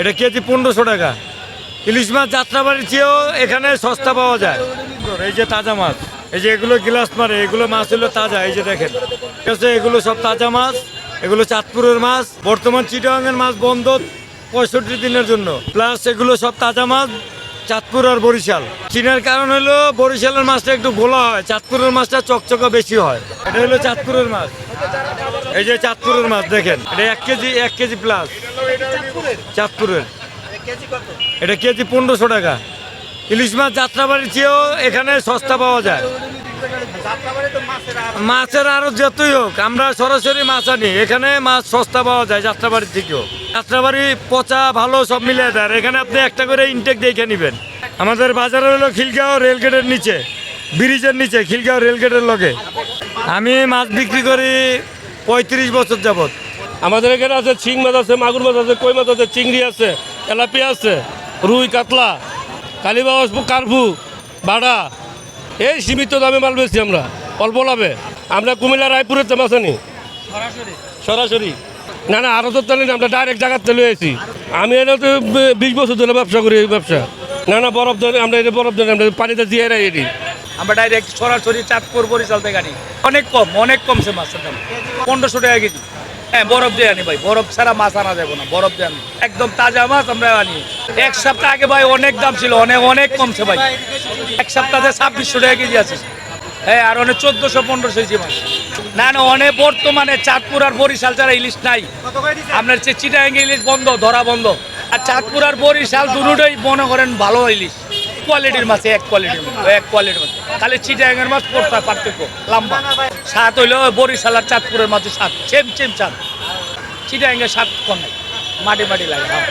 এটা কেজি পনেরোশো টাকা। ইলিশ মাছ যাত্রাবাড়ির চেয়েও এখানে সস্তা পাওয়া যায়। এই যে তাজা মাছ, এই যে এগুলো গিলাস মারে, এগুলো মাছ হলো তাজা, এই যে দেখেন। এগুলো সব তাজা মাছ, এগুলো চাঁদপুরের মাছ, বর্তমান চিটাগাঙের মাছ বন্ধ পঁয়ষট্টি দিনের জন্য। প্লাস এগুলো সব তাজা মাছ, চাঁদপুর আর বরিশাল। চীনের কারণ হলো বরিশালের মাছটা একটু গোলা হয়, চাঁদপুরের মাছটা চকচকা বেশি হয়। এটা হলো চাঁদপুরের মাছ। এই যে চাঁদপুরের মাছ, দেখেন। এটা এক কেজি এক কেজি প্লাস চাঁদপুরের? এটা কেজি পনেরোশো টাকা। ইলিশ মাছ যাত্রাবাড়ির চেয়েও এখানে সস্তা পাওয়া যায়। মাছের আরও যতই হোক আমরা সরাসরি মাছ আনি এখানে মাছ সস্তা পাওয়া যায় যাত্রাবাড়ির থেকেও যাত্রাবাড়ি পচা ভালো সব মিলে দেয় এখানে আপনি একটা করে ইনটেক দেখে নেবেন। আমাদের বাজারে হলো খিলগাঁও রেলগেটের নিচে ব্রিজের নিচে খিলগাঁও রেলগেটের লগে। আমি মাছ বিক্রি করি পঁয়ত্রিশ বছর যাবত আমাদের এখানে আছে চিং মাছ আছে মাগুর মাছ আছে কই মাছ আছে চিংড়ি আছে তেলাপিয়া আছে রুই কাতলা কালীবাস কার্ভু বাড়া। এই সীমিত দামে মাল বেশি আমরা অল্প লাভে। আমরা কুমিল্লা রায়পুরের তো মাছ আনি। সরাসরি? না না আরও তো না আমরা ডাইরেক্ট জায়গার তেলে এসেছি আমি এটা তো বিশ বছর ধরে ব্যবসা করি এই ব্যবসা। না না বরফ ধরে আমরা এটা বরফ ধরে আমরা পানিতে দিয়ে রাই এটি আমরা ডাইরেক্ট সরাসরি চাঁদপুর বরিশাল থেকে অনেক কম অনেক কমছে মাছের দাম। পনেরোশো টাকা কেজি। হ্যাঁ বরফ দিয়ে আনি ভাই বরফ ছাড়া মাছ আনা যাবে না বরফ দিয়ে আনি। একদম তাজা মাছ আমরা আনি। এক সপ্তাহ আগে ভাই অনেক দাম ছিল অনেক অনেক কমছে ভাই। এক সপ্তাহে ছাব্বিশশো টাকা কেজি আছে। হ্যাঁ আর অনেক চোদ্দশো পনেরোশো কেজি মাছ। না না অনেক বর্তমানে চাঁদপুর আর বরিশাল ছাড়া ইলিশ নাই আপনার হচ্ছে চিটাঙ্গ ইলিশ বন্ধ ধরা বন্ধ। আর চাঁদপুর আর বরিশাল দুটোই মনে করেন ভালো ইলিশ। কোয়ালিটির মাছ এক কোয়ালিটির মাছ এক কোয়ালিটির মাছ। খালি চিটাঙ্গের মাছ পড়তা পার্থক্য লম্বা। স্বাদ হইল বরিশাল আর চাঁদপুরের মাঝে সাত সেম সেম চাঁদ। চিটাঙ্গে সাত কম, মাটি মাটি লাগে হ্যাঁ।